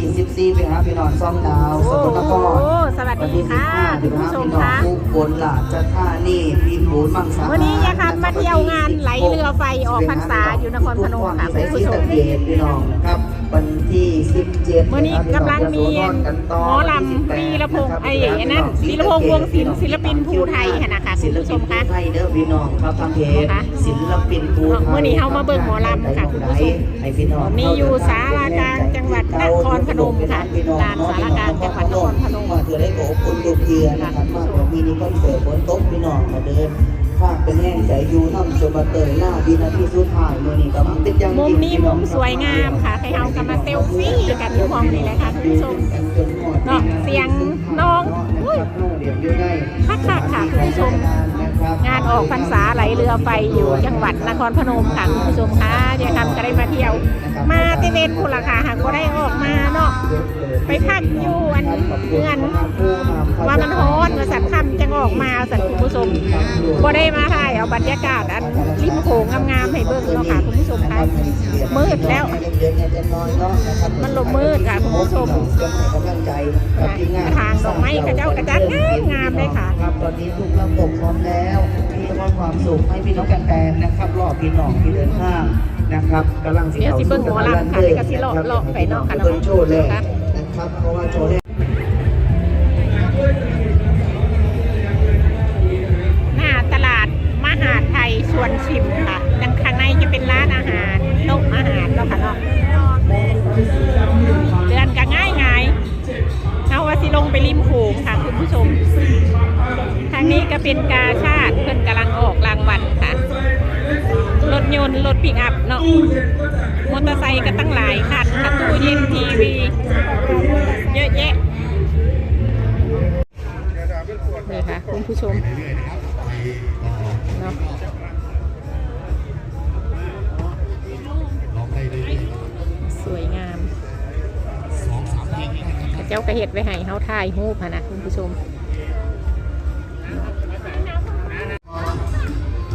ที่14ไปหาพี่น้องซ่อมดาวสโอ้กลนครสวัสดีค่ะคุณผู้ชมพี่น้องคะอุบลราชธานีพี่บูนมังสาวันนี้ยายคำมาเที่ยวงานไหลเรือไฟออกพรรษาอยู่นครพนมค่ะคุณผู้ชมพี่น้องครับวันที่ 17วันนี้กำลังมีหมอลำวีรพงษ์ไอ้นั่นวีรพงษ์วงศิลป์ศิลปินภูไทยค่ะนะคะคุณผู้ชมคะ พี่น้องครับทางเพจค่ะศิลปินภูไทยเมื่อนี้เฮามาเบิ่งหมอลำค่ะคุณผู้ชมให้พี่น้องมีอยู่สารกลางจังหวัดนครพนมค่ะลานสารกลางจังหวัดนครพนมมาเถื่อได้ขอบคุณทุกเทียนะครับมาเถื่อมีนี่ก็เกิดฝนตกพี่น้องมาเดินภาคเป็นแห้งใจอยู่น้ำจนมาเตยหน้าวินาทีสุดท้ายมื่อนี้กำลังติดยังมุมนี้มุมสวยงามค่ะใครเอากันมาเซลฟี่กันอยู่ห้องนี้เลยค่ะคุณผู้ชมเนาะเสียงน้องอุ้ยคักๆค่ะคุณผู้ชม งานออกพรรษาไหลเรือไฟอยู่จังหวัดนครพนมค่ะคุณผู้ชมคะเดี๋ยวทำก็ได้มาเที่ยว มาเตเวนคุณล่ะค่ะหากก็ได้ออกมาเนาะไปพักอยู่อันเงื่อนว่ามันฮ้อน ก็ได้มาถ่ายเอาบรรยากาศอันริมโขงงามๆให้เบิ่งเนาะค่ะคุณผู้ชมคะมืดแล้ว มันลมมืดค่ะคุณผู้ชมทางดอกไม้กระเจ้ากระจัดงามงามเลยค่ะครับตอนนี้ทุกระบบพร้อมแล้วที่มอบความสุขให้พี่น้องแฟนๆนะครับรอบพี่น้องที่เดินข้างนะครับกำลังเดี๋ยวสิเบิ่งหมอลำค่ะเดี๋ยวก็สิเลาะเลาะไปเนาะค่ะเนาะเบิ่งโชว์เลยนะครับเพราะว่าโชว์แร ไปริมโขงค่ะคุณผู้ชม ทางนี้ก็เป็นกาชาติเพิ่นกำลังออกรางวัลค่ะ รถยนต์รถปิกอัพเนาะ มอเตอร์ไซค์ก็ตั้งหลายคันค่ะตู้เย็นทีวี เยอะแยะนี่ค่ะคุณผู้ชมเนาะ เจ้ากระเห็ดไว้ให้เฮาถ่ายรูปค่ะนะคุณผู้ชม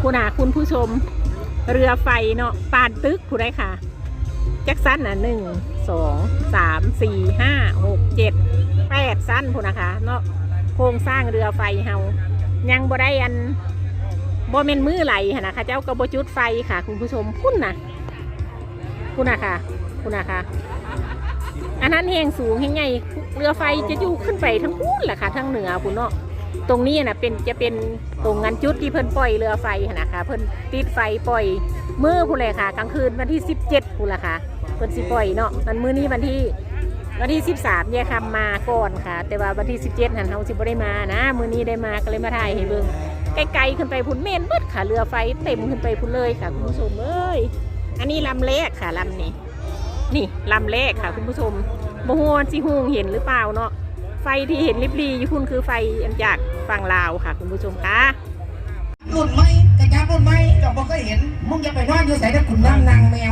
คุณอาคุณผู้ชม เรือไฟเนาะปานตึกผู้ได้ค่ะ แจักสั้นอะหนึ่งสองสามสี่ห้าหกเจ็ดแปดสั้นพูนนะคะเนาะโครงสร้างเรือไฟเฮายังบ่ได้อันบ่เมนมือไหลค่ะนะคะเจ้ากระบจุดไฟค่ะ คุณผู้ชมพุ่นนะคุณนะค่ะคุณนะค่ะ อันนั้นแหงสูงแหงใหญ่เรือไฟจะอยู่ขึ้นไปทั้งพุ่นแหละค่ะทั้งเหนือคุณเนาะตรงนี้นะเป็นจะเป็นตรงงานจุดที่เพิ่นปล่อยเรือไฟนะคะเพิ่นติดไฟปล่อยมือพุ่นเลยค่ะ กลางคืนวันที่สิบเจ็ดพุ่นละค่ะเพิ่นสิปล่อยเนาะมันมือนี้วันที่วันที่ 13แยกคำมาก่อนค่ะ แต่ว่าวันที่ 17หันเฮาสิบ่ได้มานะ มือนี้ได้มาก็เลยมาถ่ายให้เบิ่งไกลๆขึ้นไปพุ่นเมนเบิดค่ะเรือไฟเต็มขึ้นไปพุ่นเลยค่ะคุณผู้ชมเอ้ยอันนี้ลำแรกค่ะลำนี้ นี่ลำแรกค่ะ คุณผู้ชมบ่ฮู้ว่าสิฮู้เห็นหรือเปล่าเนาะไฟที่เห็นริบรีอยู่พุ่นคือไฟอันจากฝั่งลาวค่ะ คุณผู้ชมค่ะรุ่นไหมกระจารุ่นไหมก็บอกก็เห็นมึงจะไปนอนอยู่ใส่ถ้าคุณนั่งนางแมว